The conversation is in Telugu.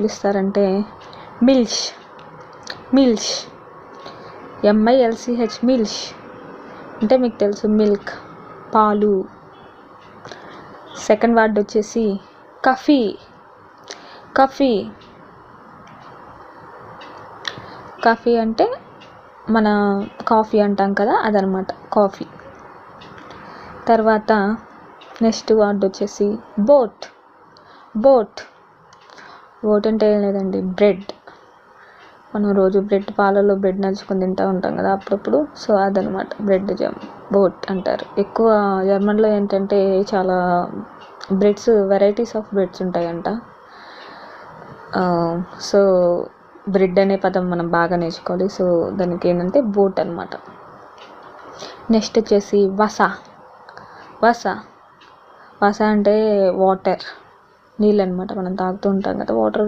పిలుస్తారంటే మిల్ష్ మిల్ష్ ఎంఐఎల్సిహెచ్ మిల్ష్. అంటే మీకు తెలుసు మిల్క్ పాలు. సెకండ్ వర్డ్ వచ్చేసి కఫీ. కఫీ. కాఫీ అంటే మన కాఫీ అంటాం కదా అదనమాట కాఫీ. తర్వాత నెక్స్ట్ వర్డ్ వచ్చేసి బోట్. బోట్. బోట్ అంటే ఏం లేదండి బ్రెడ్. మనం రోజు బ్రెడ్ పాలలో బ్రెడ్ నలుచుకుని తింటూ ఉంటాం కదా అప్పుడప్పుడు. సో అదనమాట బ్రెడ్ జామ్ బోట్ అంటారు. ఎక్కువ జర్మన్లో ఏంటంటే చాలా బ్రెడ్స్ వెరైటీస్ ఆఫ్ బ్రెడ్స్ ఉంటాయంట. సో బ్రెడ్ అనే పదం మనం బాగా నేర్చుకోవాలి. సో దానికి ఏంటంటే బోట్ అనమాట నెక్స్ట్ వచ్చేసి వస. వస. వస అంటే వాటర్. నీళ్ళు అనమాట మనం తాగుతూ ఉంటాం కదా వాటర్